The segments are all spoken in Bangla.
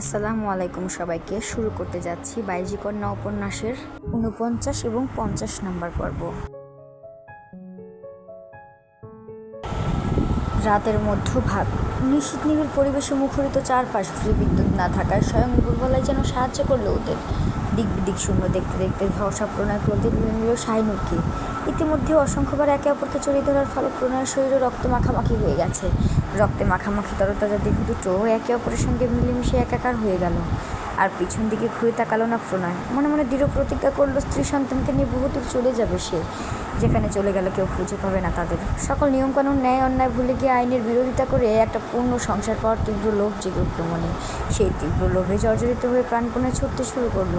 আসসালামু আলাইকুম সবাইকে। শুরু করতে যাচ্ছি বাইজি কন্যা উপন্যাসের উনপঞ্চাশ এবং পঞ্চাশ নম্বর পর্ব। রাতের মধ্যভাগ। নিশীত নিবিড় পরিবেশে মুখরিত চারপাশ বিদ্যুৎ না থাকায় স্বয়ং দুর্বলায় যেন সাহায্য করল ওদের। দিক বিদিক শূন্য দেখতে দেখতে ধর্ষা প্রণয় ক্রোধে নিল শাহিনুরকে ইতিমধ্যে অসংখ্যবার একে অপরকে চড়িয়ে ধরার ফলে প্রণয়ের শরীরে রক্ত মাখামাখি হয়ে গেছে। রক্তে মাখামাখি তরতাজা দেহ দুটো একে অপরের সঙ্গে মিলেমিশে একাকার হয়ে গেল। আর পিছন দিকে ঘুরে তাকালো না প্রণয়। মনে মনে দৃঢ় প্রতিজ্ঞা করল, স্ত্রী সন্তানকে নিয়ে বহুদূর চলে যাবে সে। যেখানে চলে গেলে কেউ খুঁজে পাবে না তাদের। সকল নিয়মকানুন, ন্যায়, অন্যায় ভুলে গিয়ে আইনের বিরোধিতা করে একটা পূর্ণ সংসার পাওয়ার তীব্র লোভ জেগে উঠল মনে। সেই তীব্র লোভে জর্জরিত হয়ে প্রাণপণে ছুটতে শুরু করল।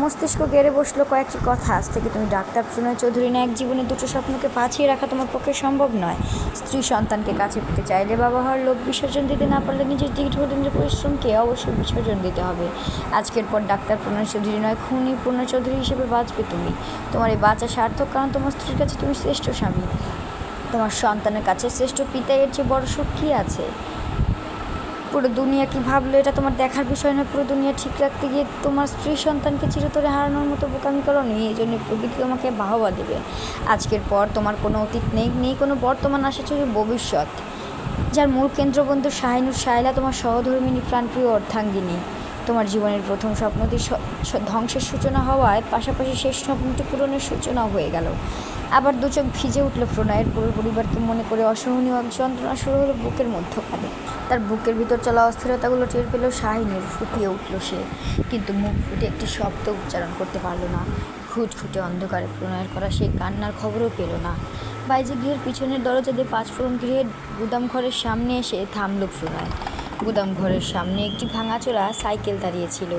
মস্তিষ্ক গেড়ে বসল কয়েকটি কথা। আজ থেকে তুমি ডাক্তার প্রণয় চৌধুরী না এক জীবনে দুটো স্বপ্নকে পাছিয়ে রাখা তোমার পক্ষে সম্ভব নয়। স্ত্রী সন্তানকে কাছে পেতে চাইলে বাবা হওয়ার লোভ বিসর্জন দিতে না পারলে নিজের দীর্ঘদিনের পরিশ্রমকে অবশ্যই বিসর্জন দিতে হবে। আজকের পর ডাক্তার প্রণয় চৌধুরী নয়, খুনি প্রণয় চৌধুরী হিসেবে বাঁচবে তুমি। তোমার এই বাঁচা সার্থক কারণ তোমার স্ত্রীর কাছে তুমি শ্রেষ্ঠ স্বামী। তোমার সন্তানের কাছে শ্রেষ্ঠ পিতা এর চেয়ে বড় সুখ কী আছে। পুরো দুনিয়া কি ভাবলো? এটা তোমার দেখার বিষয় নয়, পুরো দুনিয়া ঠিক রাখতে গিয়ে তোমার স্ত্রী সন্তানকে চিরতরে হারানোর মতো বোকামি করো নি এই জন্য প্রকৃতি তোমাকে বাহবা দেবে? আজকের পর তোমার কোনো অতীত নেই নেই কোনো বর্তমান আসা শুধু ভবিষ্যৎ। যার মূল কেন্দ্রবন্ধু শাহিনুর শায়লা, তোমার সহধর্মিনী প্রাণপ্রিয় অর্ধাঙ্গিনী। তোমার জীবনের প্রথম স্বপ্নটি ধ্বংসের সূচনা হওয়ায় পাশাপাশি শেষ স্বপ্নটি পূরণের সূচনা হয়ে গেল। আবার দু চোখ ভিজে উঠল প্রণয়ের পুরো পরিবারকে মনে করে অসহনীয় যন্ত্রণা শুরু হলো বুকের মধ্যখানে। তার বুকের ভিতর চলা অস্থিরতাগুলো টের পেল শাহিনুর ফুটিয়ে উঠল সে। কিন্তু মুখ ফুটে একটি শব্দ উচ্চারণ করতে পারল না। খুঁটখুটে অন্ধকারে প্রণয়ের করা সেই কান্নার খবরও পেল না। বাইজে গৃহের পিছনের দরজা দিয়ে পাঁচফোড়ন গৃহের গুদাম ঘরের সামনে এসে থামল প্রণয়। গুদাম ঘরের সামনে একটি ভাঙাচোরা সাইকেল দাঁড়িয়েছিল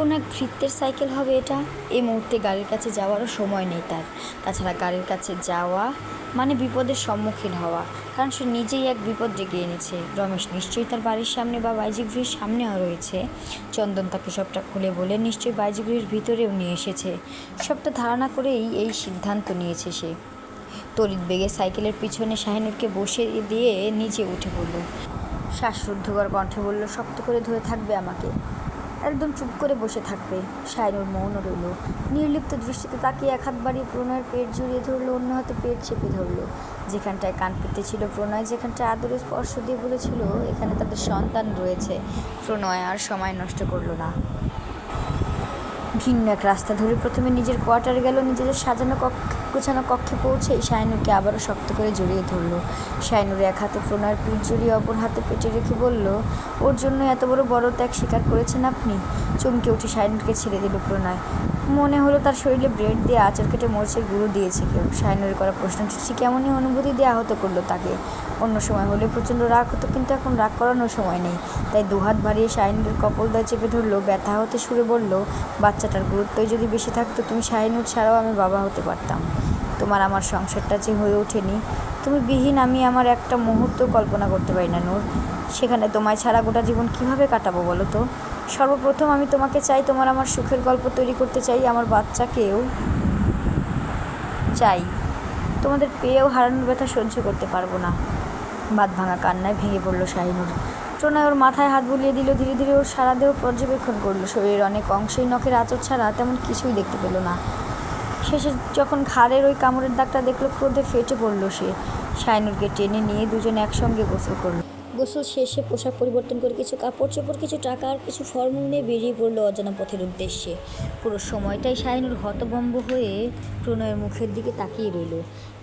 কোনো এক ভৃত্যের সাইকেল হবে এটা? এই মুহূর্তে গাড়ির কাছে যাওয়ারও সময় নেই তার। তাছাড়া গাড়ির কাছে যাওয়া মানে বিপদের সম্মুখীন হওয়া। কারণ সে নিজেই এক বিপদ ডেকে এনেছে। রমেশ নিশ্চয়ই তার বাড়ির সামনে বা বাইজিগৃহের সামনেও রয়েছে। চন্দন তাকে সবটা খুলে বলে নিশ্চয়ই বাইজিগৃহের ভিতরেও নিয়ে এসেছে। সবটা ধারণা করেই এই সিদ্ধান্ত নিয়েছে সে। তড়িৎ বেগে সাইকেলের পিছনে শাহিনুরকে বসে দিয়ে নিচে উঠে পড়ল শ্বাসরুদ্ধকর কণ্ঠে বলল, শক্ত করে ধরে থাকবে আমাকে। একদম চুপ করে বসে থাকবে। শায়নুর মৌন রইল। নির্লিপ্ত দৃষ্টিতে তাকিয়ে এক হাত বাড়িয়ে প্রণয়ের পেট জড়িয়ে ধরলো, অন্য হাতে পেট চেপে ধরলো। যেখানটায় কান পেতে ছিল প্রণয়, যেখানটায় আদরে স্পর্শ দিয়ে বলেছিল, এখানে তাদের সন্তান রয়েছে। প্রণয় আর সময় নষ্ট করল না। ভিন্ন এক রাস্তা ধরে প্রথমে নিজের কোয়ার্টার গেল নিজেদের সাজানো কক্ষ, গোছানো কক্ষে পৌঁছে শাইনুরকে আবারও শক্ত করে জড়িয়ে ধরলো। শাইনুর এক হাতে প্রণয়ের পিঠ জড়িয়ে অপর হাতে পেটে রেখে বলল, ওর জন্য এত বড় বড় ত্যাগ স্বীকার করেছেন আপনি? চমকে উঠে শাইনুরকে ছেড়ে দিল প্রণয়। মনে হলো তার শরীরে ব্রেড দিয়ে আচার কেটে মরচের গুঁড়ো দিয়েছে কেউ। শাইনুরের করা প্রশ্নটি ঠিক এমনই অনুভূতি দিয়ে আহত করল তাকে। অন্য সময় হলে প্রচণ্ড রাগ হতো, কিন্তু এখন রাগ করানোর সময় নেই। তাই দুহাত বাড়িয়ে শাইনুরের কপলদায় চেপে ধরলো, ব্যথা হতে শুরু বলল বাচ্চাটার গুরুত্বই যদি বেশি থাকতো, তুমি শাইনুর ছাড়াও আমি বাবা হতে পারতাম। তোমার আমার সংসারটা যে হয়ে ওঠেনি, তুমি বিহীন আমি আমার একটা মুহূর্ত কল্পনা করতে পারি না, নূর। সেখানে তোমায় ছাড়া গোটা জীবন কীভাবে কাটাবো বলো তো? সর্বপ্রথম আমি তোমাকে চাই, তোমার আমার সুখের গল্প তৈরি করতে চাই, আমার বাচ্চাকেও চাই। তোমাদের পেয়েও হারানোর ব্যথা সহ্য করতে পারব না। বাদ ভাঙা কান্নায় ভেঙে পড়ল শাহিনুর। প্রণয় ওর মাথায় হাত বুলিয়ে দিল, ধীরে ধীরে ওর সারা দেহ পর্যবেক্ষণ করল। শরীরের অনেক অংশেই নখের আঁচড় ছাড়া তেমন কিছুই দেখতে পেল না। শেষে যখন ঘাড়ের ওই কামড়ের দাগটা দেখল, ক্রোধে ফেটে পড়ল সে। শাইনুরকে টেনে নিয়ে দুজন একসঙ্গে গোসল করল। গোসল শেষে পোশাক পরিবর্তন করে কিছু কাপড় চোপড়, কিছু টাকা আর কিছু ফর্মুল নিয়ে বেরিয়ে পড়ল অজানা পথের উদ্দেশ্যে। পুরো সময়টাই শাহিনুর হতভম্ব হয়ে প্রণয়ের মুখের দিকে তাকিয়ে রইল।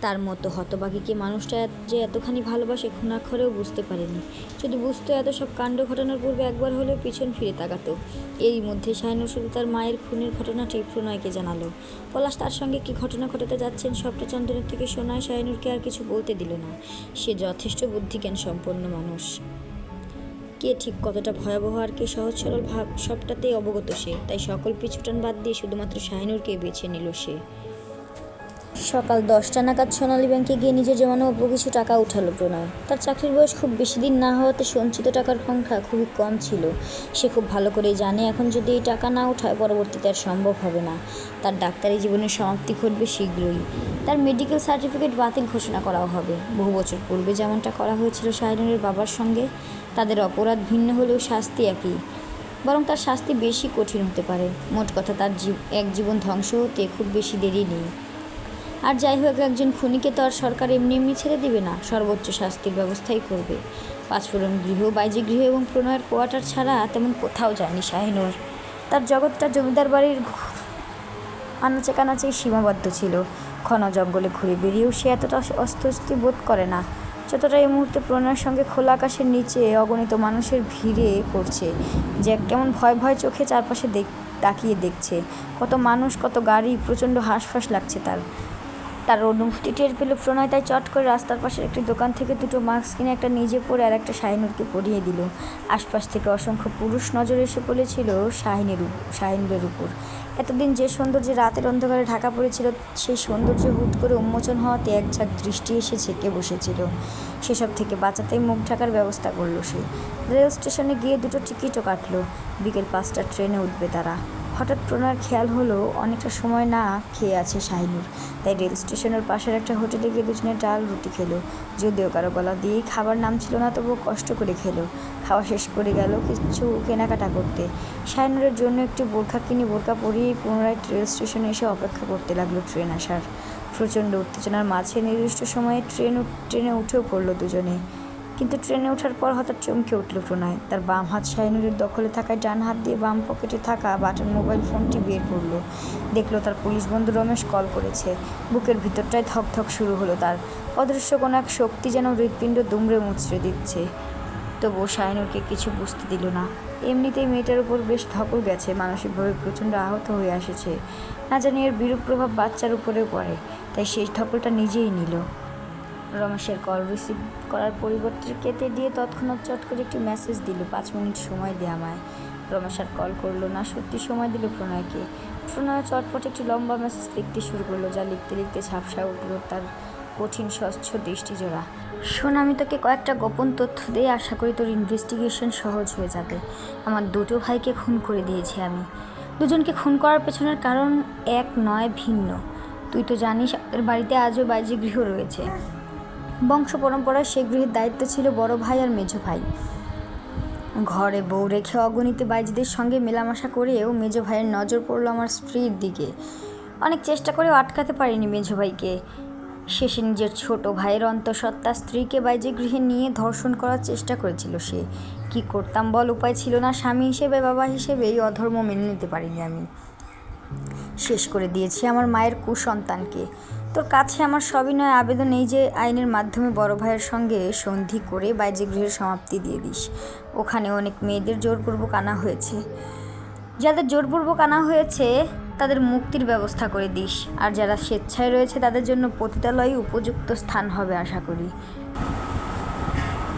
তার মতো হতবাগীকে মানুষটা যে এতখানি ভালোবাসে খুনাক্ষরেও বুঝতে পারেনি। যদি বুঝতো এত সব কাণ্ড ঘটানোর পূর্বে একবার হলেও পিছন ফিরে তাকাতো। এরই মধ্যে শাহিনুর শুধু তার মায়ের খুনের ঘটনাটি প্রণয়কে জানালো। পলাশ তার সঙ্গে কি ঘটনা ঘটাতে যাচ্ছেন সবটা চন্দনের থেকে শোনায় শাহিনুরকে আর কিছু বলতে দিল না। সে যথেষ্ট বুদ্ধিজ্ঞান সম্পন্ন মানুষ। কে ঠিক কতটা ভয়াবহ আর কে সহজ সরল ভাব, সবটাতেই অবগত সে। তাই সকল পিছুটান বাদ দিয়ে শুধুমাত্র শাহিনুরকে বেছে নিল সে। সকাল দশটা নাগাদ সোনালী ব্যাংকে গিয়ে নিজের জমানো অল্প কিছু টাকা উঠালো প্রণয়। তার চাকরির বয়স খুব বেশি দিন না হওয়াতে সঞ্চিত টাকার সংখ্যা খুবই কম ছিল। সে খুব ভালো করেই জানে, এখন যদি এই টাকা না উঠায় পরবর্তীতে আর সম্ভব হবে না। তার ডাক্তারি জীবনের সমাপ্তি ঘটবে শীঘ্রই। তার মেডিকেল সার্টিফিকেট বাতিল ঘোষণা করাও হবে। বহু বছর পূর্বে যেমনটা করা হয়েছিল শাহিনুরের বাবার সঙ্গে, তাদের অপরাধ ভিন্ন হলেও শাস্তি একই। বরং তার শাস্তি বেশি কঠিন হতে পারে। মোট কথা, তার এক জীবন ধ্বংস হতে খুব বেশি দেরি নেই। আর যাই হোক, একজন খুনিকে তো আর সরকার এমনি এমনি ছেড়ে দিবে না। সর্বোচ্চ শাস্তির ব্যবস্থাই করবে। পাঁচফোড়ন গৃহ, বাইজি গৃহ এবং প্রণয়ের কোয়ার্টার ছাড়া তেমন কোথাও যায়নি শাহিনুর। তার জগৎটা জমিদার বাড়ির আনাচে কানাচেই সীমাবদ্ধ ছিল। ঘন জঙ্গলে ঘুরে বেরিয়েও সে এতটা অস্বস্তি বোধ করে না, যতটা এই মুহূর্তে প্রণয়ের সঙ্গে খোলা আকাশের নিচে অগণিত মানুষের ভিড়ে করছে যে কেমন ভয় ভয় চোখে চারপাশে দেখ তাকিয়ে দেখছে। কত মানুষ, কত গাড়ি, প্রচণ্ড হাঁসফাঁস লাগছে তার। তার অনুভূতি টের পেল প্রণয় তাই চট করে রাস্তার পাশের একটি দোকান থেকে দুটো মাস্ক কিনে একটা নিজে পরে আর একটা শাহিনুরকে পরিয়ে দিল। আশপাশ থেকে অসংখ্য পুরুষ নজর এসে পড়েছিল শাহিনের শাহিনুরের উপর। এতদিন যে সৌন্দর্যে রাতের অন্ধকারে ঢাকা পড়েছিল, সেই সৌন্দর্য হুট করে উন্মোচন হওয়াতে এক ঝাঁক দৃষ্টি এসে ছেকে বসেছিল। সেসব থেকে বাঁচাতেই মুখ ঢাকার ব্যবস্থা করল সে। রেল স্টেশনে গিয়ে দুটো টিকিটও কাটলো। বিকেল পাঁচটার ট্রেনে উঠবে তারা। হঠাৎ প্রণয়ের খেয়াল হলো অনেকটা সময় না খেয়ে আছে শাহিনুর। তাই রেল স্টেশনের পাশের একটা হোটেলে গিয়ে দুজনে ডাল রুটি খেলো। যদিও কারও গলা দিয়েই খাবার নাম ছিল না, তবুও কষ্ট করে খেলো। খাওয়া শেষ করে গেল কিছু কেনাকাটা করতে। শাহিনুরের জন্য একটি বোরখা কিনে বোরখা পরিয়েই পুনরায় রেল স্টেশনে এসে অপেক্ষা করতে লাগল ট্রেন আসার। প্রচণ্ড উত্তেজনার মাঝে নির্দিষ্ট সময়ে ট্রেন ট্রেনে উঠেও পড়ল দুজনে। কিন্তু ট্রেনে ওঠার পর হঠাৎ চমকে উঠল প্রণয়। তার বাম হাত শাহিনুরের দখলে থাকায় ডান হাত দিয়ে বাম পকেটে থাকা বাটন মোবাইল ফোনটি বের করল। দেখল তার পুলিশ বন্ধু রমেশ কল করেছে। বুকের ভিতরটায় ধকধক শুরু হলো তার। অদৃশ্য কোনো এক শক্তি যেন হৃৎপিণ্ড দুমড়ে মুচড়ে দিচ্ছে। তবুও শাহিনুরকে কিছু বুঝতে দিল না। এমনিতেই মেয়েটার উপর বেশ ধকল গেছে। মানসিকভাবে প্রচণ্ড আহত হয়ে আসেছে না জানি এর বিরূপ প্রভাব বাচ্চার উপরেও পড়ে, তাই সেই ধকলটা নিজেই নিল। রমেশের কল রিসিভ করার পরিবর্তে কেটে দিয়ে তৎক্ষণাৎ চট করে একটি মেসেজ দিল। পাঁচ মিনিট সময় দে আমায়। রমেশ আর কল করল না, সত্যি সময় দিল প্রণয়কে। প্রণয় চটপট একটি লম্বা মেসেজ লিখতে শুরু করল, যা লিখতে লিখতে ঝাপসা উঠল তার কঠিন, স্বচ্ছ দৃষ্টিজোড়া। শোন, আমি তোকে কয়েকটা গোপন তথ্য দিয়ে আশা করি তোর ইনভেস্টিগেশন সহজ হয়ে যাবে। আমার দুটো ভাইকে খুন করে দিয়েছি আমি। দুজনকে খুন করার পেছনের কারণ এক নয়, ভিন্ন। তুই তো জানিস বাড়িতে আজও বাইজি গৃহ রয়েছে। বংশ পরম্পরায় সে গৃহের দায়িত্ব ছিল বড় ভাই আর মেঝো ভাই। ঘরে বউ রেখে অগণিত বাইজিদের সঙ্গে মেলামেশা করেও মেজো ভাইয়ের নজর পড়ল আমার স্ত্রীর দিকে। অনেক চেষ্টা করেও আটকাতে পারিনি মেঝো ভাইকে। শেষে নিজের ছোট ভাইয়ের অন্তঃসত্ত্বা স্ত্রীকে বাইজে গৃহে নিয়ে ধর্ষণ করার চেষ্টা করেছিল সে। কি করতাম বল, উপায় ছিল না, স্বামী হিসেবে, বাবা হিসেবে এই অধর্ম মেনে নিতে পারিনি আমি। শেষ করে দিয়েছি আমার মায়ের কুসন্তানকে। তোর কাছে আমার সবিনয় আবেদন, এই যে আইনের মাধ্যমে বড় ভাইয়ের সঙ্গে সন্ধি করে বাইজে গৃহের সমাপ্তি দিয়ে দিস। ওখানে অনেক মেয়েদের জোরপূর্বক আনা হয়েছে। যাদের জোরপূর্বক আনা হয়েছে, তাদের মুক্তির ব্যবস্থা করে দিস। আর যারা স্বেচ্ছায় রয়েছে, তাদের জন্য পতিতালয় উপযুক্ত স্থান হবে, আশা করি।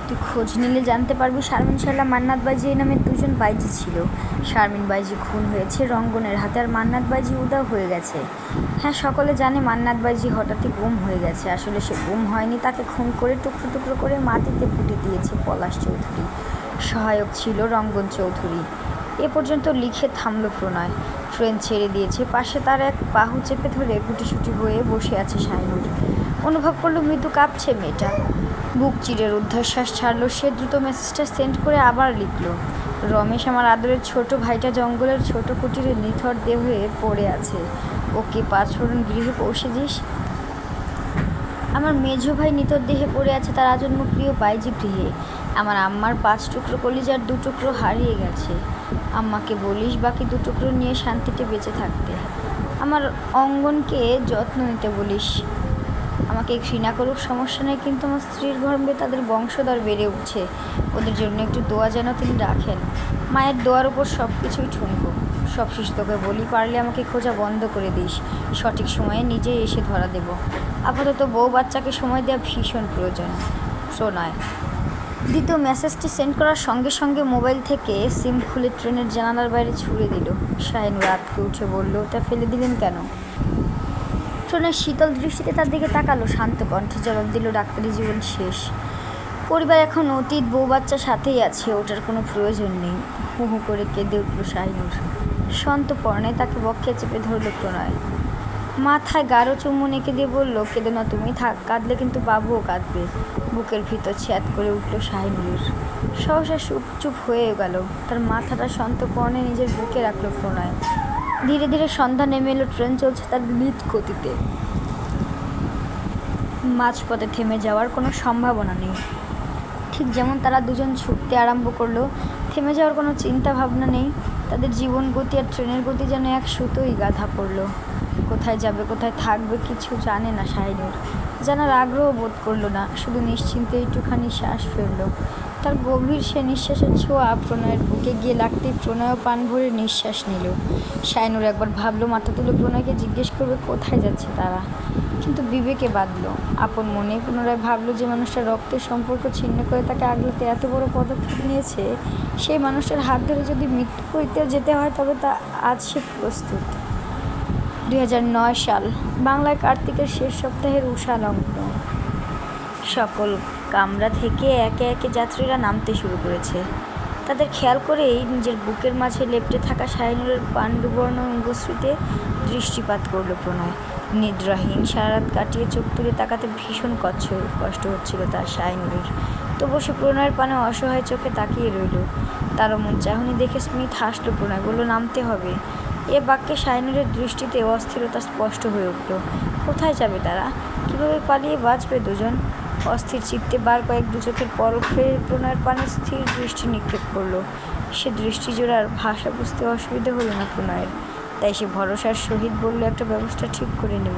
তুই খোঁজ নিলে জানতে পারবি শারমিন শার্লা মান্নাত বাইজি এই নামে দুজন বাইজি ছিল। শারমিন বাইজি খুন হয়েছে, রঙ্গনের হাতে, আর মান্নাত বাইজি উদাও হয়ে গেছে। হ্যাঁ সকলে জানে মান্নাত বাইজি হঠাৎই গুম হয়ে গেছে। আসলে সে গুম হয়নি, তাকে খুন করে টুকরো টুকরো করে মাটিতে পুঁতে দিয়েছে পলাশ চৌধুরী। সহায়ক ছিল রঙ্গন চৌধুরী। এ পর্যন্ত লিখে থামল প্রণয়। ট্রেন ছেড়ে দিয়েছে, পাশে তার এক বাহু চেপে ধরে গুটিসুটি হয়ে বসে আছে শাইনুর অনুভব করল মৃদু কাঁপছে মেয়েটা। বুক চিরের উদ্ধারশ্বাস ছাড়লো। সে দ্রুত মেসেজটা সেন্ড করে আবার লিখল, রমেশ আমার আদরের ছোট ভাইটা জঙ্গলের ছোট কুটিরে নিথর দেহে পড়ে আছে। ওকে পাঁচ ফোড়ন গৃহে পৌঁছে দিস। আমার মেঝো ভাই নিতর দেহে পড়ে আছে, তার আজন্ম প্রিয় বাইজি গৃহে। আমার আম্মার পাঁচ টুকরো কলিজার দু টুকরো হারিয়ে গেছে। আম্মাকে বলিস বাকি দু টুকরো নিয়ে শান্তিতে বেঁচে থাকতে। আমার অঙ্গনকে যত্ন নিতে বলিস। আমাকে ঘৃণা করুক, সমস্যা নেই, কিন্তু আমার স্ত্রীর গর্ভে তাদের বংশধর বেড়ে উঠছে। ওদের জন্য একটু দোয়া যেন তিনি রাখেন। মায়ের দোয়ার উপর সব কিছুই ঠুনকো। সব শিশু তোকে বলি, পারলে আমাকে খোঁজা বন্ধ করে দিস। সঠিক সময়ে নিজেই এসে ধরা দেব। আপাতত বউ বাচ্চাকে সময় দেওয়া ভীষণ প্রয়োজন। প্রণয় দ্বিতীয় মেসেজটি সেন্ড করার সঙ্গে সঙ্গে মোবাইল থেকে সিম খুলে ট্রেনের জানালার বাইরে ছুড়ে দিল। শাহিন রাতকে উঠে বলল, ওটা ফেলে দিলেন কেন? ট্রেনের শীতল দৃষ্টিতে তার দিকে তাকালো, শান্ত কণ্ঠে জবাব দিল ডাক্তারি জীবন শেষ। পরিবার এখন অতীত, বউ বাচ্চা সাথেই আছে, ওটার কোনো প্রয়োজন নেই। হু হু করে কেঁদে উঠল শাহিনুর। সন্ত পর্ণে তাকে বক্ষে চেপে ধরল প্রণয়। মাথায় গাঢ় চুম্বন এঁকে দিয়ে বলল, কেঁদে না তুমি, থাক, কাঁদলে কিন্তু বাবুও কাঁদবে। বুকের ভিতর ছ্যাদ করে উঠল শাহিনুরের সহসা চুপ চুপ হয়ে গেল। তার মাথাটা সন্তর্পণে নিজের বুকে রাখল প্রণয়। ধীরে ধীরে সন্ধ্যা নেমে এলো, ট্রেন চলছে তার নিত গতিতে। মাঝপথে থেমে যাওয়ার কোনো সম্ভাবনা নেই। ঠিক যেমন তারা দুজন ছুটতে আরম্ভ করল, থেমে যাওয়ার কোনো চিন্তা ভাবনা নেই। তাদের জীবন গতি আর ট্রেনের গতি যেন এক সুতোই গাধা পড়ল। কোথায় যাবে, কোথায় থাকবে কিছু জানে না শাহিনুর। জানার আগ্রহ বোধ করল না, শুধু নিশ্চিন্তে একটুখানি শ্বাস ফেলল। তার গভীর সে নিঃশ্বাসের ছোঁয়া প্রণয়ের বুকে গিয়ে লাগতেই প্রণয় পান ভরে নিঃশ্বাস নিল। শাহিনুর একবার ভাবলো, মাথা তুলে প্রণয়কে জিজ্ঞেস করবে, কোথায় যাচ্ছে তারা? কিন্তু বিবেকে বাঁধলো। আপন মনে পুনরায় ভাবলো যে মানুষটা রক্তের সম্পর্ক ছিন্ন করে তাকে আগলাতে এত বড় পদক্ষেপ নিয়েছে, সেই মানুষটার হাত ধরে যদি মৃত্যু করিতে যেতে হয়, তবে তা আজ সে প্রস্তুত। দুই হাজার নয় সাল, বাংলায় কার্তিকের শেষ সপ্তাহের উষাল অঙ্ক সকল কামরা থেকে একে একে যাত্রীরা নামতে শুরু করেছে। তাদের খেয়াল করেই নিজের বুকের মাঝে লেপটে থাকা শাহিনুরের পাণ্ডুবর্ণ অঙ্গশ্রীতে দৃষ্টিপাত করল প্রণয়। নিদ্রাহীন সারা রাত কাটিয়ে চোখ তুলে তাকাতে ভীষণ কচ্ছ, কষ্ট হচ্ছিল তার শাহিনুরের তবু সে প্রণয়ের পানে অসহায় চোখে তাকিয়ে রইল। তার মন চাহনি দেখে স্মিথ হাসলো প্রণয়, বলল, নামতে হবে। এ বাক্যে শাহিনুরের দৃষ্টিতে অস্থিরতা স্পষ্ট হয়ে উঠল। কোথায় যাবে তারা? কীভাবে পালিয়ে বাঁচবে দুজন? অস্থির চিত্তে বার কয়েক দু চোখের পরক ফেলে প্রণয়ের পানে স্থির দৃষ্টি নিক্ষেপ করল। সে দৃষ্টি জোড়ার ভাষা বুঝতে অসুবিধা হলো না প্রণয়ের। তাই সে ভরসার সহিত বলল, একটা ব্যবস্থা ঠিক করে নেব।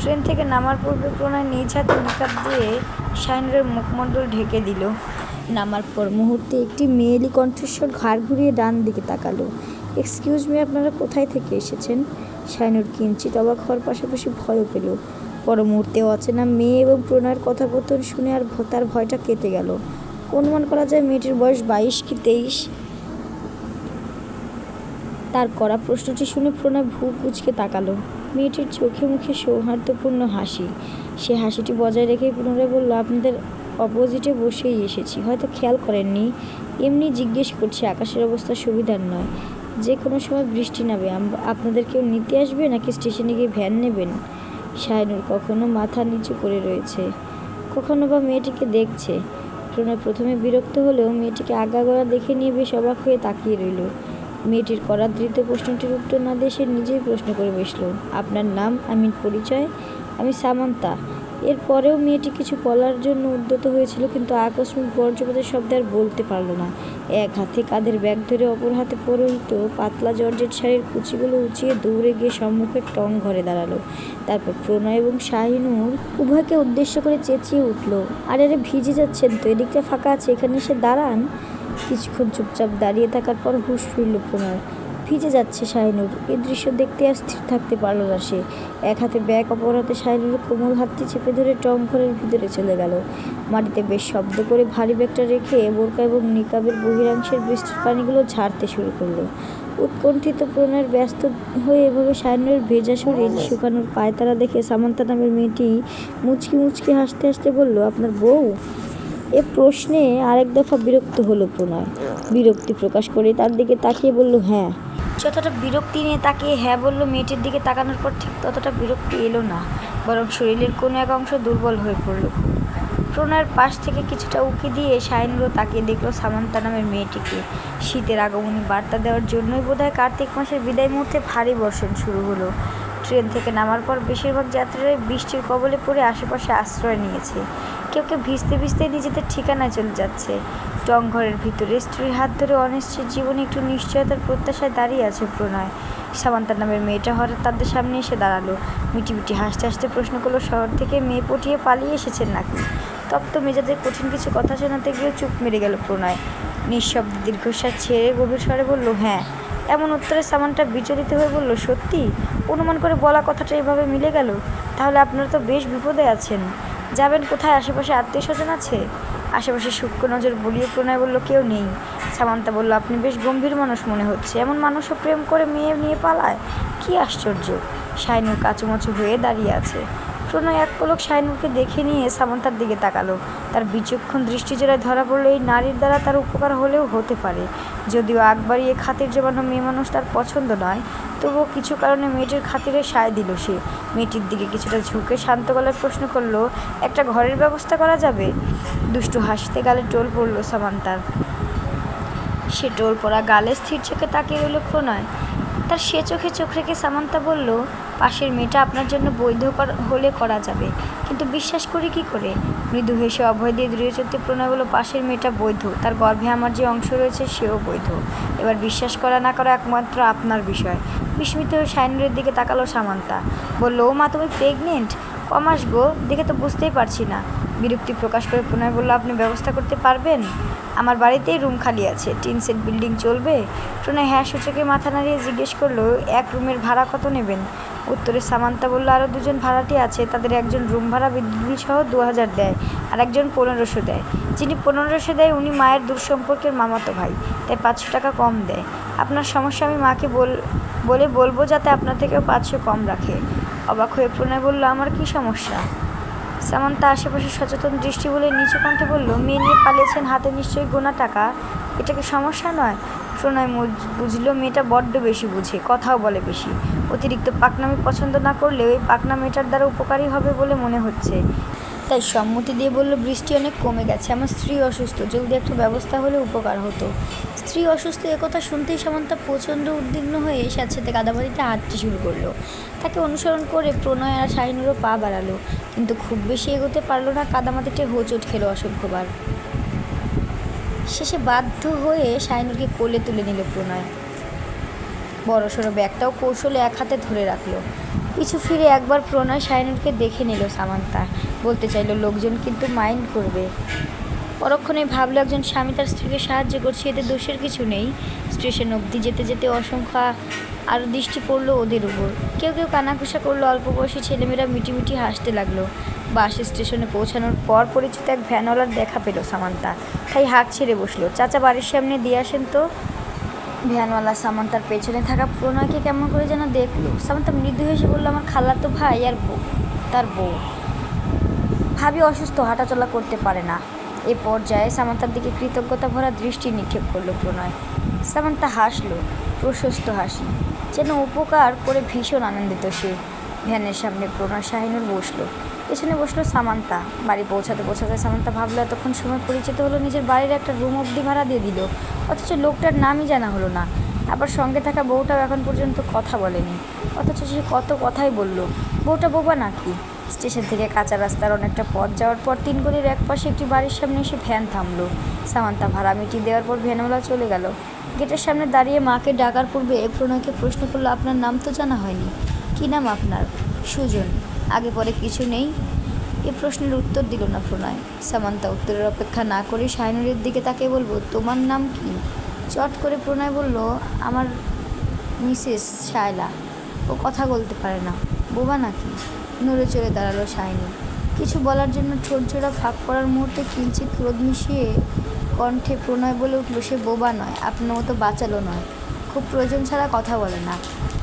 ট্রেন থেকে নামার পূর্বে প্রণয় নিজ হাতে নিকাপ দিয়ে শাহিনুরের মুখমণ্ডল ঢেকে দিল। নামার পর মুহূর্তে একটি মেয়েলি কণ্ঠস্বর ঘাড় ঘুরিয়ে ডান দিকে তাকালো। এক্সকিউজ মি, আপনারা কোথায় থেকে এসেছেন? শাইনুর কিঞ্চিত অবাক হওয়ার পাশাপাশি ভয়ও পেল। পর মুহূর্তে অচেনা মেয়ে এবং প্রণয়ের কথাপতন শুনে আর তার ভয়টা কেটে গেল। অনুমান করা যায় মেয়েটির বয়স বাইশ কি তেইশ? তার করা প্রশ্নটি শুনে প্রণয় ভূ কুচকে তাকালো। মেয়েটির চোখে মুখে সৌহার্দ্যপূর্ণ হাসি। সে হাসিটি বজায় রেখে পুনরায় বলল, আপনাদের অপোজিটে বসেই এসেছি। হয়তো খেয়াল করেননি। এমনি জিজ্ঞেস করছি, আকাশের অবস্থা সুবিধার নয়। যে কোনো সময় বৃষ্টি আম- আপনাদের কেউ নিতে আসবে নাকি স্টেশনে গিয়ে ভ্যান নেবেন? শাহিনুর কখনো মাথা নিচু করে রয়েছে। কখনো বা মেয়েটিকে দেখছে। প্রণয় প্রথমে বিরক্ত হলেও মেয়েটিকে আগাগোড়া দেখে নিয়ে বেশ অবাক হয়ে তাকিয়ে রইল। মেয়েটির করা দৃত প্রশ্নটির উত্তর না দিয়ে সে নিজেই প্রশ্ন করে বসল। আপনার নাম? আমি পরিচয়? আমি সামান্তা। এরপরেও মেয়েটি কিছু বলার জন্য উদ্যত হয়েছিল, কিন্তু আকস্মিক বজ্রপাতের শব্দে আর বলতে পারল না। এক হাতে কাঁধের ব্যাগ ধরে অপর হাতে পরিহিত পাতলা জর্জেট শাড়ির কুচিগুলো উঁচিয়ে দৌড়ে গিয়ে সম্মুখের টং ঘরে দাঁড়াল। তারপর প্রণয় এবং শাহিনুর উভয়কে উদ্দেশ্য করে চেঁচিয়ে উঠল, আরে আরে, ভিজে যাচ্ছেন তো, এদিকটা ফাঁকা আছে, এখানে এসে দাঁড়ান। কিছুক্ষণ চুপচাপ দাঁড়িয়ে থাকার পর হুঁশ ফিরল প্রণয়। ভিজে যাচ্ছে শাহিনুর। এই দৃশ্য দেখতে আর স্থির থাকতে পারল না সে। এক হাতে ব্যাগ, অপর হাতে শাহিনুরের কোমল হাতটি চেপে ধরে টং ঘরের ভিতরে চলে গেল। মাটিতে বেশ শব্দ করে ভারী ব্যাগটা রেখে বোরকা এবং নিকাবের বহিরাংশের বৃষ্টির পানিগুলো ঝাড়তে শুরু করল। উৎকণ্ঠিত প্রণয়ের ব্যস্ত হয়ে এভাবে শাহিনুরের ভেজা শরীর শুকানোর পায়তারা দেখে সামান্তা নামের মেয়েটি মুচকি মুচকি হাসতে হাসতে বলল, আপনার বউ? এ প্রশ্নে আরেক দফা বিরক্ত হলো প্রণয়। বিরক্তি প্রকাশ করে তার দিকে তাকিয়ে বলল হ্যাঁ। যতটা বিরক্তি নিয়ে তাকিয়ে হ্যাঁ বলল মেয়েটির দিকে তাকানোর পর ঠিক ততটা বিরক্তি এলো না, বরং শরীরের কোনো এক অংশ দুর্বল হয়ে পড়ল। প্রণয়ের পাশ থেকে কিছুটা উঁকি দিয়ে শাহিনুরও তাকিয়ে দেখল সামান্তা নামের মেয়েটিকে। শীতের আগমনী বার্তা দেওয়ার জন্যই বোধহয় কার্তিক মাসের বিদায় মুহূর্তে ভারী বর্ষণ শুরু হলো। ট্রেন থেকে নামার পর বেশিরভাগ যাত্রীরাই বৃষ্টির কবলে পড়ে আশেপাশে আশ্রয় নিয়েছে। কেউ কেউ ভিজতে ভিজতে নিজেদের ঠিকানায় চলে যাচ্ছে। টং ভিতরে। স্ত্রীর হাত ধরে অনিশ্চিত জীবনে একটু নিশ্চয়তার প্রত্যাশায় দাঁড়িয়ে আছে প্রণয়। সামান্তা নামের মেয়েটা হঠাৎ তাদের সামনে এসে দাঁড়াল। মিটি মিটি হাসতে হাসতে প্রশ্ন করল, শহর থেকে মেয়ে পটিয়ে পালিয়ে এসেছেন নাকি? তপ্ত মেজাজে কঠিন কিছু কথা শোনাতে গিয়ে চুপ মেরে গেল প্রণয়। নিঃশব্দে দীর্ঘশ্বাস ছেড়ে গভীর স্বরে বলল হ্যাঁ। এমন উত্তরে সামানটা বিচলিত হয়ে বলল, সত্যি? অনুমান করে বলা কথাটা এভাবে মিলে গেল? তাহলে আপনারা তো বেশ বিপদে আছেন। যাবেন কোথায়? আশেপাশে আত্মীয় স্বজন আছে? আশেপাশে সূক্ষ্ম নজর বলিয়ে প্রণয় বলল, কেউ নেই। সামান্তা বলল, আপনি বেশ গম্ভীর মানুষ মনে হচ্ছে। এমন মানুষও প্রেম করে মেয়ে নিয়ে পালায়? কি আশ্চর্য! শাইনুর কাচুমাচু হয়ে দাঁড়িয়ে আছে। প্রণয় এক পলক শাহিনুরকে দেখে নিয়ে সামান্তার দিকে তাকালো। তার বিচক্ষণ দৃষ্টিজোড়ায় ধরা পড়ল এই নারীর দ্বারা তার উপকার হলেও হতে পারে। যদিও আগ বাড়িয়ে খাতির জমানো মেয়ে মানুষ তার পছন্দ নয়, তবুও কিছু কারণে মেয়েটির খাতিরে সায় দিল সে। মেয়েটির দিকে কিছুটা ঝুঁকে শান্ত গলায় প্রশ্ন করল, একটা ঘরের ব্যবস্থা করা যাবে? দুষ্টু হাসতে গালে টোল পড়ল সামান্তার। সে টোল পড়া গালে স্থির চোখে তাকিয়ে রইল প্রণয়। তার সে চোখে চোখ রেখে সামান্তা বলল, পাশের মেয়েটা আপনার জন্য বৈধ হলে করা যাবে। কিন্তু বিশ্বাস করি কি করে? মৃদু হেসে অভয় দিয়ে দৃঢ়চিত্তে প্রণয় বলল, পাশের মেয়েটা বৈধ। তার গর্ভে আমার যে অংশ রয়েছে, সেও বৈধ। এবার বিশ্বাস করা না করা একমাত্র আপনার বিষয়। বিস্মিত হয়ে শাইনুরের দিকে তাকালো সামান্তা। বলল ও মা তুমি প্রেগনেন্ট কমাস গো দেখে তো বুঝতেই পারছি না। বিরক্তি প্রকাশ করে পুনায় বলল, আপনি ব্যবস্থা করতে পারবেন? আমার বাড়িতেই রুম খালি আছে, টিন সেট বিল্ডিং চলবে? প্রণয় হ্যাঁ সূচকে মাথা নাড়িয়ে জিজ্ঞেস করল, এক রুমের ভাড়া কত নেবেন? উত্তরে সামান্তা বলল আরও দুজন ভাড়াটি আছে, তাদের একজন রুম ভাড়া বিদ্যুৎ বিল সহ দু হাজার দেয়, আর একজন পনেরোশো দেয়। যিনি পনেরোশো দেয়, উনি মায়ের দূর সম্পর্কের মামাতো ভাই, তাই পাঁচশো টাকা কম দেয়। আপনার সমস্যা আমি মাকে বল, বলে বলব যাতে আপনার থেকেও পাঁচশো কম রাখে। অবাক হয়ে প্রণয় বলল, আমার কি সমস্যা? সামান্তা আশেপাশে সচেতন দৃষ্টি বলে নিচু কণ্ঠে বলল, মেয়ে নিয়ে পালিয়েছেন হাতে নিশ্চয়ই গোনা টাকা। এটা কি সমস্যা নয়? প্রণয় মুজ- বুঝলো, মেয়েটা বড্ড বেশি বুঝে, কথাও বলে বেশি। অতিরিক্ত পাকনামি পছন্দ না করলেও এই পাকনা মেয়েটার দ্বারা উপকারী হবে বলে মনে হচ্ছে। তাই সম্মতি দিয়ে বলল, বৃষ্টি অনেক কমে গেছে, আমার স্ত্রী অসুস্থ, জলদি একটা ব্যবস্থা হলে উপকার হতো। স্ত্রী অসুস্থ একথা শুনতেই সামান্তা প্রচণ্ড উদ্বিগ্ন হয়ে স্যাঁতস্যাঁতে কাদামাটিতে হাঁটতে শুরু করল। তাকে অনুসরণ করে প্রণয় আর শাহিনুরও পা বাড়ালো, কিন্তু খুব বেশি এগোতে পারল না, কাদামাটিতে হোঁচট খেলো অসংখ্যবার। শেষে বাধ্য হয়ে শাহিনুরকে কোলে তুলে নিল প্রণয়। বড়সড় ব্যাগটাও কৌশলে এক হাতে ধরে রাখল। কিছু ফিরে একবার প্রণয় শাহিনুরকে দেখে নিল সামান্তা। বলতে চাইল, লোকজন কিন্তু মাইন্ড করবে। পরক্ষণে ভাবলো, একজন স্বামী তার স্ত্রীকে সাহায্য করছে, এতে দোষের কিছু নেই। স্টেশন অবধি যেতে যেতে অসংখ্য আরও দৃষ্টি পড়ল ওদের উপর। কেউ কেউ কানাঘুষা করল, অল্প বয়সী ছেলেমেয়েরা মিটিমিটি হাসতে লাগল। বাস স্টেশনে পৌঁছানোর পর পরিচিত এক ভ্যানওয়ালার দেখা পেল সামান্তা। তাই হাঁক ছেড়ে বসল, চাচা, বাড়ির সামনে দিয়ে আসেন তো। ভ্যানওয়ালা সামান্তার পেছনে থাকা প্রণয়কে কেমন করে যেন দেখল। সামান্তা মৃদু হেসে বলল, আমার খালা তো ভাই আর বউ, তার বউ। ভাবি অসুস্থ, হাঁটাচলা করতে পারে না। এ পর্যায়ে সামান্তার দিকে কৃতজ্ঞতা ভরা দৃষ্টি নিক্ষেপ করল প্রণয়। সামান্তা হাসলো, প্রশস্ত হাসি। যেন উপকার করে ভীষণ আনন্দিত সে। ভ্যানের সামনে প্রণয় শাহিনুর বসল। পেছনে বসল সামান্তা। বাড়ি পৌঁছাতে পৌঁছাতে সামান্তা ভাবলো, এতক্ষণ সময় পরিচিত হলো, নিজের বাড়ির একটা রুম অবধি ভাড়া দিয়ে দিল। অথচ লোকটার নামই জানা হলো না। আবার সঙ্গে থাকা বউটাও এখন পর্যন্ত কথা বলেনি। অথচ সে কত কথাই বলল। বউটা বোবা নাকি? স্টেশন থেকে কাঁচা রাস্তার অনেকটা পথ যাওয়ার পর তিন গলির এক পাশে একটি বাড়ির সামনে এসে ভ্যান থামলো। সামান্তা ভাড়া মিটিয়ে দেওয়ার পর ভ্যানওয়ালা চলে গেল। গেটের সামনে দাঁড়িয়ে মাকে ডাকার পূর্বে প্রণয়কে প্রশ্ন করল, আপনার নাম তো জানা হয়নি। কী নাম আপনার? সুজন। আগে পরে কিছু নেই? এ প্রশ্নের উত্তর দিল না প্রণয়। সামান্তা উত্তরের অপেক্ষা না করে শাহিনুরের দিকে তাকে বলব তোমার নাম কি? চট করে প্রণয় বলল, আমার মিসেস শায়লা। ও কথা বলতে পারে না। বোবা নাকি? নড়ে চড়ে দাঁড়াল শাহিনুর কিছু বলার জন্য ঠোঁট জোড়া ফাঁক করার মুহূর্তে কিঞ্চিত ক্রোধ মিশিয়ে কণ্ঠে প্রণয় বলে উঠল, সে বোবা নয়, আপনার মতো বাঁচালো নয়। খুব প্রয়োজন ছাড়া কথা বলে না।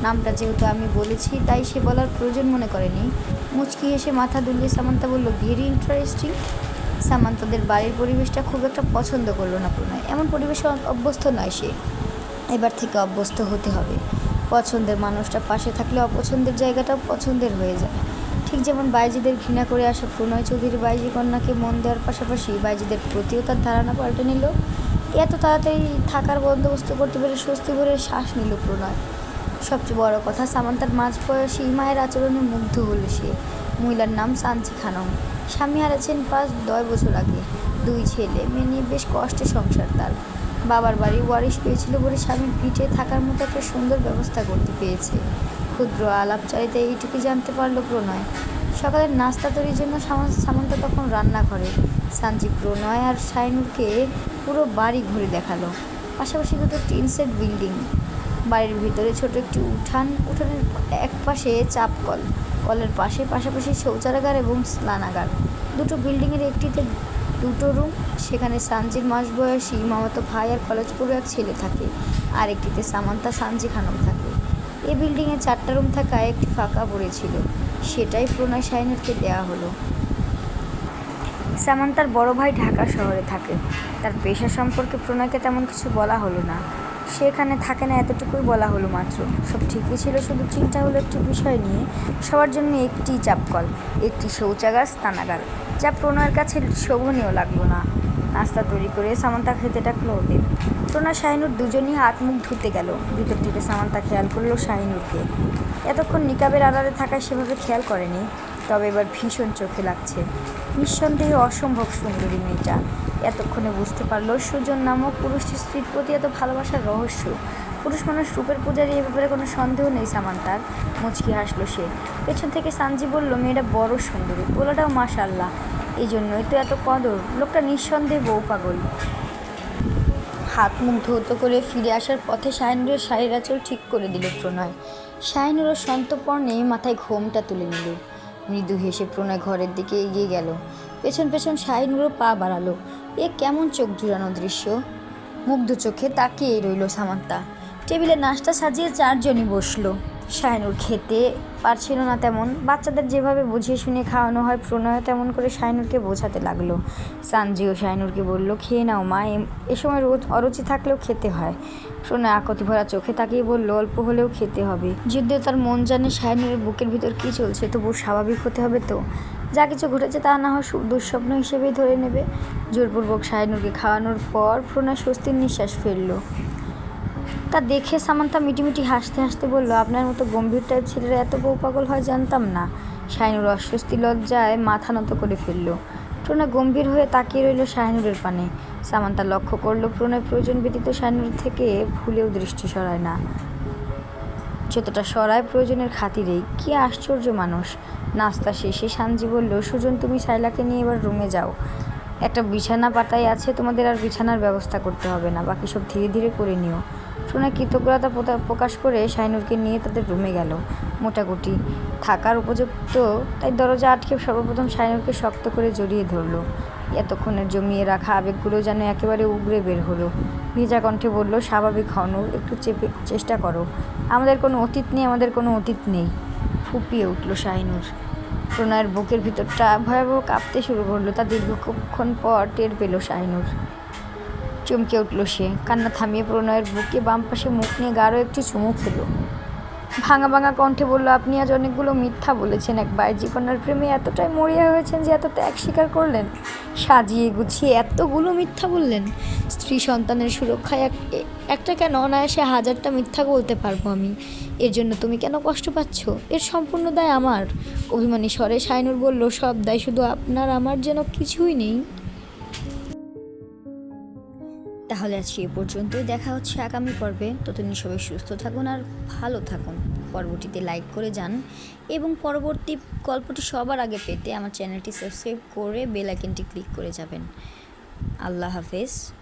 নামটা যেহেতু আমি বলেছি, তাই সে বলার প্রয়োজন মনে করেনি। মুচকি হেসে মাথা দুলিয়ে সামান্তা বলল, ভেরি ইন্টারেস্টিং। সামান্তাদের বাড়ির পরিবেশটা খুব একটা পছন্দ করল না প্রণয়। এমন পরিবেশে অভ্যস্ত নয় সে। এবার থেকে অভ্যস্ত হতে হবে। পছন্দের মানুষটা পাশে থাকলে অপছন্দের জায়গাটাও পছন্দের হয়ে যায়। ঠিক যেমন বাইজিদের ঘৃণা করে আসা প্রণয় চৌধুরী বাইজি কন্যাকে মন দেওয়ার পাশাপাশি বাইজিদের প্রতিও তার ধারণা পাল্টে নিল। এত তাড়াতাড়ি থাকার বন্দোবস্ত করতে পেরে স্বস্তি ভরে শ্বাস নিল প্রণয়। সবচেয়ে বড় কথা, সামান্তার মাঝ বয়সী মায়ের আচরণে মুগ্ধ হল সে। মহিলার নাম সানচি খানম। স্বামী হারাচ্ছেন পাঁচ দশ বছর আগে। দুই ছেলে, মেয়ে নিয়ে বেশ কষ্টে সংসার তার। বাবার বাড়ি ওয়ারিশ পেয়েছিল বলে স্বামী পিঠে থাকার মতো একটা সুন্দর ব্যবস্থা করতে পেয়েছে ক্ষুদ্র আলাপচারিতা এইটুকু জানতে পারল প্রণয়। সকালের নাস্তা তৈরির জন্য সামা- সামান্ত তখন রান্না করে সানজি প্রণয় আর শাইনুরকে পুরো বাড়ি ঘুরে দেখাল। পাশাপাশি দুটো টিন সেট বিল্ডিং। বাড়ির ভিতরে ছোট একটি উঠান, উঠানের এক পাশে চাপ কল। কলের পাশে পাশাপাশি শৌচাগার এবং স্নানাগার। দুটো বিল্ডিংয়ের একটিতে দুটো রুম, সেখানে সানজির মাস বয়সী মামাতো ভাই আর কলেজ পড়ুয়া এক ছেলে থাকে। আর একটিতে সামান্তা সানজি খানম থাকে। এ বিল্ডিংয়ে চারটা রুম থাকায় একটি ফাঁকা পড়েছিল। সেটাই প্রণয় শাহিনুরকে দেওয়া হলো। সামান্তার বড় ভাই ঢাকা শহরে থাকে। তার পেশা সম্পর্কে প্রণয়কে তেমন কিছু বলা হলো না। সে এখানে থাকে না এতটুকুই বলা হলো মাত্র। সব ঠিকই ছিল, শুধু চিন্তা হলো একটি বিষয় নিয়ে। সবার জন্য একটি চাপকল, একটি শৌচাগার, স্নানাগার, যা প্রণয়ের কাছে শোভনীয় লাগল না। তৈরি করে সামান্তা খেতে ডাকলো ওদের প্রণয় শাহিনুর দুজনই হাত মুখ ধুতে গেল। ভিতর থেকে সামান্তা খেয়াল করল শাহিনুরকে। এতক্ষণ নিকাবের আড়ালে থাকায় সেভাবে খেয়াল করেনি, তবে এবার ভীষণ চোখে লাগছে। নিঃসন্দেহে অসম্ভব সুন্দরী মেয়েটা। এতক্ষণে বুঝতে পারল সুজন নামক পুরুষটির স্ত্রীর প্রতি এত ভালোবাসার রহস্য। পুরুষ মানুষ রূপের পূজারি এ ব্যাপারে কোনো সন্দেহ নেই সামান্তার। মুচকি হাসলো সে। পেছন থেকে সানজি বলল, মেয়েটা বড় সুন্দরী। পোলাটাও মাশাল্লাহ। এই জন্যই তো এত কদর। লোকটা নিঃসন্দেহে বউ পাগল। হাত মুখ ধৌত করে ফিরে আসার পথে শাহিনুরের শাড়ির আঁচল ঠিক করে দিল প্রণয়। শাহিনুরও সন্তপর্ণে মাথায় ঘোমটা তুলে নিল। মৃদু হেসে প্রণয় ঘরের দিকে এগিয়ে গেল। পেছন পেছন শাহিনুরও পা বাড়ালো। এ কেমন চোখ জুড়ানো দৃশ্য। মুগ্ধ চোখে তাকিয়েই রইল সামান্তা। টেবিলে নাস্তা সাজিয়ে চারজনই বসল। শাহিনুর খেতে পারছিল না তেমন। বাচ্চাদের যেভাবে বুঝিয়ে শুনে খাওয়ানো হয়, প্রণয় তেমন করে শাহিনুরকে বোঝাতে লাগল। সানজিও শাহিনুরকে বলল, খেয়ে নাও মা এ সময় রোজ অরুচি থাকলেও খেতে হয়। প্রণয় আকতি ভরা চোখে তাকিয়ে বলল, অল্প হলেও খেতে হবে। যদিও তার মন জানে শাহিনুরের বুকের ভিতর কী চলছে তবু স্বাভাবিক হতে হবে তো। যা কিছু ঘটেছে তা না হয় দুঃস্বপ্ন হিসেবেই ধরে নেবে। জোরপূর্বক শাহিনুরকে খাওয়ানোর পর প্রণয় স্বস্তির নিঃশ্বাস ফেলল। তা দেখে সামান্তা মিটিমিটি হাসতে হাসতে বলল, আপনার মতো গম্ভীর টাইপ ছেলেরা এত বউ পাগল হয় জানতাম না। শাহিনুর অস্বস্তি লজ্জায় মাথা নত করে ফেলল। প্রণয় গম্ভীর হয়ে তাকিয়ে রইল শাহিনুরের পানে। সামান্তা লক্ষ্য করল, প্রণয় প্রয়োজন ব্যতীত শাহিনুর থেকে ভুলেও দৃষ্টি সরায় না। যতটা সরায় প্রয়োজনের খাতিরেই। কি আশ্চর্য মানুষ। নাস্তা শেষে সানজি বলল, সুজন, তুমি সাইলাকে নিয়ে এবার রুমে যাও। একটা বিছানা পাতাই আছে, তোমাদের আর বিছানার ব্যবস্থা করতে হবে না। বাকি সব ধীরে ধীরে করে নিও। শোনা কৃতজ্ঞতা প্রকাশ করে শাইনুরকে নিয়ে তাদের রুমে গেল। মোটামুটি থাকার উপযুক্ত, তাই দরজা আটকে সর্বপ্রথম শাইনুরকে শক্ত করে জড়িয়ে ধরলো। এতক্ষণের জমিয়ে রাখা আবেগগুলো যেন একেবারে উগরে বের হলো। ভেজা কণ্ঠে বলল, স্বাভাবিক হনু, একটু চেপে চেষ্টা করো। আমাদের কোনো অতীত নেই, আমাদের কোনো অতীত নেই। ফুপিয়ে উঠল শাহিনুর। প্রণয়ের বুকের ভিতরটা ভয়াবহ কাঁপতে শুরু করল। তা দীর্ঘক্ষণ পর টের পেল শাহিনুর। চমকে উঠল সে। কান্না থামিয়ে প্রণয়ের বুকে বাম পাশে মুখ নিয়ে গাঢ় একটু চুমু খেলো। ভাঙা ভাঙা কণ্ঠে বলল, আপনি আজ অনেকগুলো মিথ্যা বলেছেন একবার। জীবনের প্রেমে এতটাই মরিয়া হয়েছেন যে এত ত্যাগ স্বীকার করলেন। সাজিয়ে গুছিয়ে এতগুলো মিথ্যা বললেন। স্ত্রী সন্তানের সুরক্ষায় এক, একটা কেন অনায়াসে হাজারটা মিথ্যা বলতে পারব আমি? এর জন্য তুমি কেন কষ্ট পাচ্ছ? এর সম্পূর্ণ দায় আমার। অভিমানী স্বরে শাইনুর বলল, সব দায় শুধু আপনার। আমার যেন কিছুই নেই। তাহলে আজকে এ পর্যন্তই। দেখা হচ্ছে আগামী পর্বে। ততদিন সবাই সুস্থ থাকুন আর ভালো থাকুন। পর্বটিতে লাইক করে যান এবং পরবর্তী গল্পটি সবার আগে পেতে আমার চ্যানেলটি সাবস্ক্রাইব করে বেল আইকনটি ক্লিক করে যাবেন। আল্লাহ হাফেজ।